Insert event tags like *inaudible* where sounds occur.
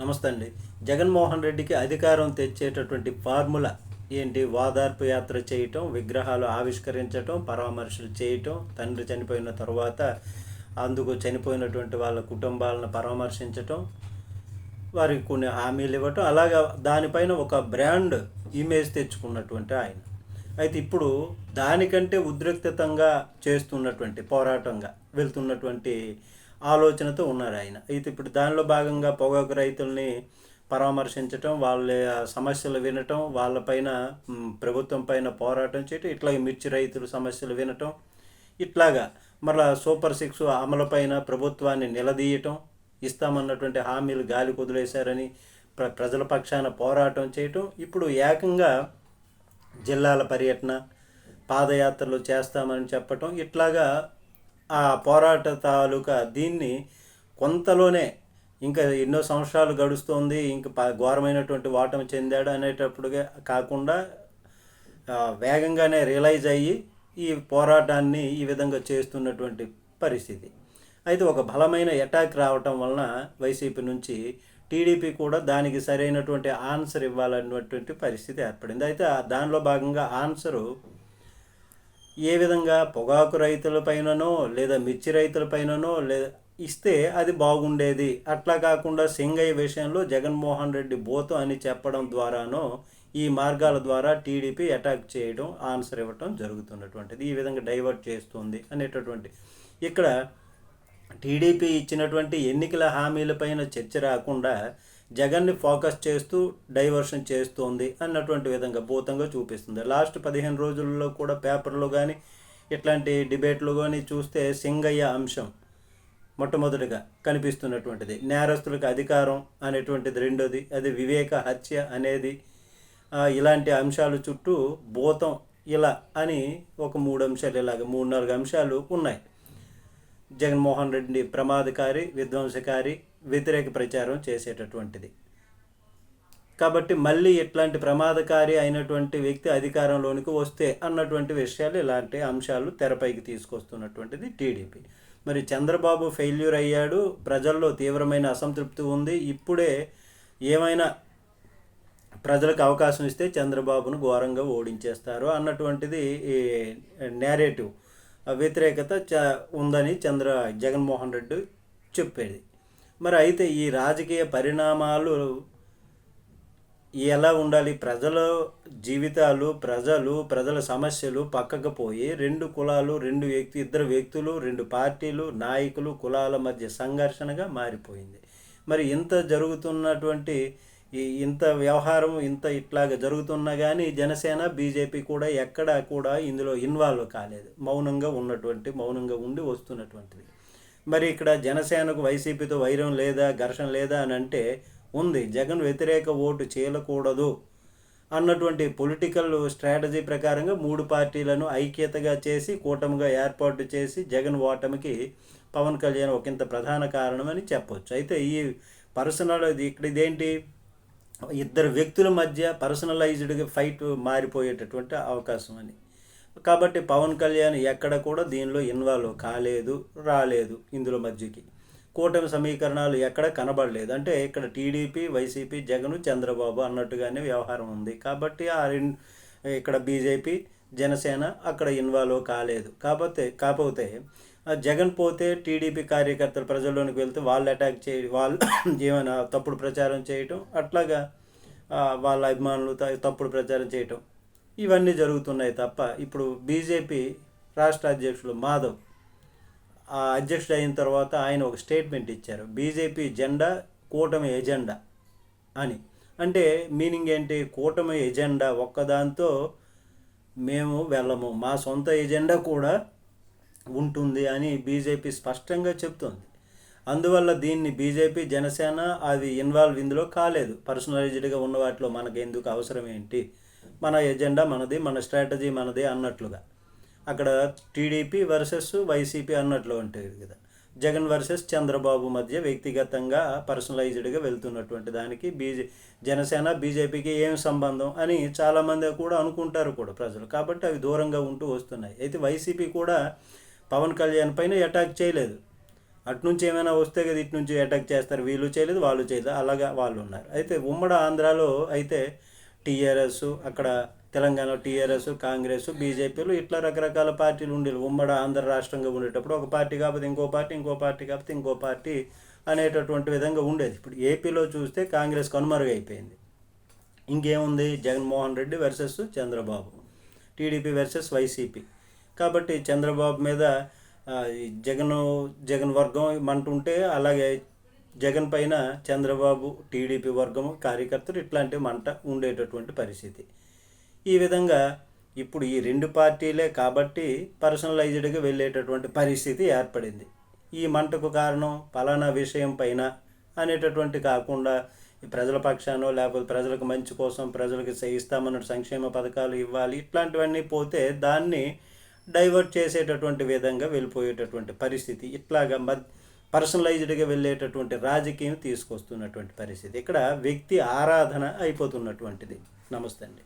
నమస్తే అండి. జగన్మోహన్ రెడ్డికి అధికారం తెచ్చేటటువంటి ఫార్ములా ఏంటి? వాదార్పు యాత్ర చేయటం విగ్రహాలు ఆవిష్కరించటం పరామర్శలు చేయటం తండ్రి చనిపోయిన తర్వాత అందుకు చనిపోయినటువంటి వాళ్ళ కుటుంబాలను పరామర్శించటం వారికి కొన్ని హామీలు ఇవ్వటం అలాగా దానిపైన ఒక బ్రాండ్ ఇమేజ్ తెచ్చుకున్నటువంటి ఆయన. అయితే ఇప్పుడు దానికంటే ఉద్రిక్తతంగా చేస్తున్నటువంటి పోరాటంగా వెళ్తున్నటువంటి ఆలోచనతో ఉన్నారు ఆయన. అయితే ఇప్పుడు దానిలో భాగంగా పొగాకు రైతుల్ని పరామర్శించటం వాళ్ళ సమస్యలు వినటం వాళ్ళపైన ప్రభుత్వం పైన పోరాటం చేయటం ఇట్లాగే మిర్చి రైతుల సమస్యలు వినటం ఇట్లాగా మరలా సూపర్ సిక్స్ అమలుపైన ప్రభుత్వాన్ని నిలదీయటం ఇస్తామన్నటువంటి హామీలు గాలి కుదిలేశారని ప్ర ప్రజల పక్షాన పోరాటం చేయటం ఇప్పుడు ఏకంగా జిల్లాల పర్యటన పాదయాత్రలు చేస్తామని చెప్పటం ఇట్లాగా ఆ పోరాట తాలూకా దీన్ని కొంతలోనే ఇంకా ఎన్నో సంవత్సరాలు గడుస్తోంది ఇంకా ఘోరమైనటువంటి ఓటమి చెందాడు అనేటప్పుడుగా కాకుండా వేగంగానే రియలైజ్ అయ్యి ఈ పోరాటాన్ని ఈ విధంగా చేస్తున్నటువంటి పరిస్థితి. అయితే ఒక బలమైన అటాక్ రావటం వలన వైసీపీ నుంచి టీడీపీ కూడా దానికి సరైనటువంటి ఆన్సర్ ఇవ్వాలన్నటువంటి పరిస్థితి ఏర్పడింది. అయితే దానిలో భాగంగా ఆన్సరు ఏ విధంగా పొగాకు రైతులపైననో లేదా మిర్చి రైతులపైననో లేదా ఇస్తే అది బాగుండేది. అట్లా కాకుండా సింగయ్య విషయంలో జగన్మోహన్ రెడ్డి బోతు అని చెప్పడం ద్వారానో ఈ మార్గాల ద్వారా టీడీపీ అటాక్ చేయడం ఆన్సర్ ఇవ్వటం జరుగుతున్నటువంటిది. ఈ విధంగా డైవర్ట్ చేస్తుంది అనేటటువంటి ఇక్కడ టీడీపీ ఇచ్చినటువంటి ఎన్నికల హామీలపైన చర్చ రాకుండా జగన్ని ఫోకస్ చేస్తూ డైవర్షన్ చేస్తోంది అన్నటువంటి విధంగా భూతంగా చూపిస్తుంది. లాస్ట్ పదిహేను రోజుల్లో కూడా పేపర్లో కానీ ఇట్లాంటి డిబేట్లు కానీ చూస్తే సింగయ్య అంశం మొట్టమొదటిగా కనిపిస్తున్నటువంటిది. నేరస్తులకు అధికారం అనేటువంటిది రెండోది అది వివేక హత్య అనేది ఇలాంటి అంశాలు చుట్టూ భూతం ఇలా అని ఒక మూడు అంశాలు ఇలాగ మూడు నాలుగు అంశాలు ఉన్నాయి. జగన్మోహన్ రెడ్డి ప్రమాదకారి విధ్వంసకారి వ్యతిరేక ప్రచారం చేసేటటువంటిది. కాబట్టి మళ్ళీ ఇట్లాంటి ప్రమాదకారి అయినటువంటి వ్యక్తి అధికారంలోనికి వస్తే అన్నటువంటి విషయాలు ఇలాంటి అంశాలు తెరపైకి తీసుకొస్తున్నటువంటిది టీడీపీ. మరి చంద్రబాబు ఫెయిల్యూర్ అయ్యాడు ప్రజల్లో తీవ్రమైన అసంతృప్తి ఉంది. ఇప్పుడే ఏమైనా ప్రజలకు అవకాశం ఇస్తే చంద్రబాబును ఘోరంగా ఓడించేస్తారు అన్నటువంటిది ఈ నేరేటివ్ వ్యతిరేకత చ ఉందని చంద్ర జగన్మోహన్ రెడ్డి చెప్పేది. మరి అయితే ఈ రాజకీయ పరిణామాలు ఎలా ఉండాలి? ప్రజల జీవితాలు ప్రజలు ప్రజల సమస్యలు పక్కకు పోయి రెండు కులాలు రెండు వ్యక్తి ఇద్దరు వ్యక్తులు రెండు పార్టీలు నాయకులు కులాల మధ్య సంఘర్షణగా మారిపోయింది. మరి ఇంత జరుగుతున్నటువంటి ఈ ఇంత వ్యవహారం ఇంత ఇట్లాగా జరుగుతున్నా కానీ జనసేన బీజేపీ కూడా ఎక్కడా కూడా ఇందులో ఇన్వాల్వ్ కాలేదు. మౌనంగా ఉన్నటువంటి మౌనంగా ఉండి వస్తున్నటువంటిది. మరి ఇక్కడ జనసేనకు వైసీపీతో వైరం లేదా ఘర్షణ లేదా అని అంటే ఉంది. జగన్ వ్యతిరేక ఓటు చేయకూడదు అన్నటువంటి పొలిటికల్ స్ట్రాటజీ ప్రకారంగా మూడు పార్టీలను ఐక్యతగా చేసి కూటమిగా ఏర్పాటు చేసి జగన్ ఓటమికి పవన్ కళ్యాణ్ ఒకంత ప్రధాన కారణమని చెప్పొచ్చు. అయితే ఈ పర్సనల్ ఇక్కడ ఇదేంటి ఇద్దరు వ్యక్తుల మధ్య పర్సనలైజ్డ్గా ఫైట్ మారిపోయేటటువంటి అవకాశం అని కాబట్టి పవన్ కళ్యాణ్ ఎక్కడ కూడా దీనిలో ఇన్వాల్వ్ కాలేదు రాలేదు ఇందులో మధ్యకి. కూటమి సమీకరణాలు ఎక్కడ కనబడలేదు. అంటే ఇక్కడ టీడీపీ వైసీపీ జగన్ చంద్రబాబు అన్నట్టుగానే వ్యవహారం ఉంది. కాబట్టి ఆ ఇక్కడ బీజేపీ జనసేన అక్కడ ఇన్వాల్వ్ కాలేదు. కాకపోతే కాకపోతే జగన్ పోతే టీడీపీ కార్యకర్తలు ప్రజల్లోనికి వెళ్తే వాళ్ళు అటాక్ చేయ వాళ్ళు *coughs* ఏమైనా తప్పుడు ప్రచారం చేయటం అట్లాగా వాళ్ళ అభిమానులు తప్పుడు ప్రచారం చేయటం ఇవన్నీ జరుగుతున్నాయి తప్ప ఇప్పుడు బీజేపీ రాష్ట్ర అధ్యక్షులు మాధవ్ ఆ అధ్యక్షుడు అయిన తర్వాత ఆయన ఒక స్టేట్మెంట్ ఇచ్చారు. బీజేపీ జెండా కూటమి ఎజెండా అని. అంటే మీనింగ్ ఏంటి? కూటమి ఎజెండా ఒక్కదాంతో మేము వెళ్ళము. మా సొంత ఎజెండా కూడా ఉంటుంది అని బీజేపీ స్పష్టంగా చెప్తోంది. అందువల్ల దీన్ని బీజేపీ జనసేన అది ఇన్వాల్వ్ ఇందులో కాలేదు. పర్సనలైజ్డ్గా ఉన్న వాటిలో మనకి ఎందుకు అవసరం ఏంటి? మన ఎజెండా మనది మన స్ట్రాటజీ మనది అన్నట్లుగా. అక్కడ టీడీపీ వర్సెస్ వైసీపీ అన్నట్లు ఉంటుంది కదా. జగన్ వర్సెస్ చంద్రబాబు మధ్య వ్యక్తిగతంగా పర్సనలైజ్డ్గా వెళ్తున్నటువంటి దానికి బీజే జనసేన బీజేపీకి ఏం సంబంధం అని చాలామంది కూడా అనుకుంటారు కూడా ప్రజలు. కాబట్టి అవి దూరంగా ఉంటూ వస్తున్నాయి. అయితే వైసీపీ కూడా పవన్ కళ్యాణ్ పైన అటాక్ చేయలేదు. అటు నుంచి ఏమైనా వస్తే కదా ఇటు నుంచి అటాక్ చేస్తారు. వీళ్ళు చేయలేదు వాళ్ళు చేయలేదు. అలాగా వాళ్ళు ఉన్నారు. అయితే ఉమ్మడి ఆంధ్రాలో అయితే టీఆర్ఎస్ అక్కడ తెలంగాణ టీఆర్ఎస్ కాంగ్రెస్ బీజేపీలు ఇట్లా రకరకాల పార్టీలు ఉండేవి. ఉమ్మడి ఆంధ్ర రాష్ట్రంగా ఉండేటప్పుడు ఒక పార్టీ కాకపోతే ఇంకో పార్టీ ఇంకో పార్టీ కాకపోతే ఇంకో పార్టీ అనేటటువంటి విధంగా ఉండేది. ఇప్పుడు ఏపీలో చూస్తే కాంగ్రెస్ కనుమరుగైపోయింది ఇంకేముంది? Jaganmohan Reddy versus Chandrababu TDP versus YCP. కాబట్టి చంద్రబాబు మీద ఈ జగన్ జగన్ వర్గం మంటుంటే అలాగే జగన్ పైన చంద్రబాబు టీడీపీ వర్గం కార్యకర్తలు ఇట్లాంటి మంట ఉండేటటువంటి పరిస్థితి. ఈ విధంగా ఇప్పుడు ఈ రెండు పార్టీలే కాబట్టి పర్సనలైజ్డ్గా వెళ్ళేటటువంటి పరిస్థితి ఏర్పడింది. ఈ మంటకు కారణం పలానా విషయం పైన అనేటటువంటి కాకుండా ఈ ప్రజల పక్షానో లేకపోతే ప్రజలకు మంచి కోసం ప్రజలకు ఇస్తామన్న సంక్షేమ పథకాలు ఇవ్వాలి ఇట్లాంటివన్నీ పోతే దాన్ని డైవర్ట్ చేసేటటువంటి విధంగా వెళ్ళిపోయేటటువంటి పరిస్థితి ఇట్లాగా మద్ పర్సనలైజ్డ్గా వెళ్ళేటటువంటి రాజకీయం తీసుకొస్తున్నటువంటి పరిస్థితి. ఇక్కడ వ్యక్తి ఆరాధన అయిపోతున్నటువంటిది. నమస్తే అండి.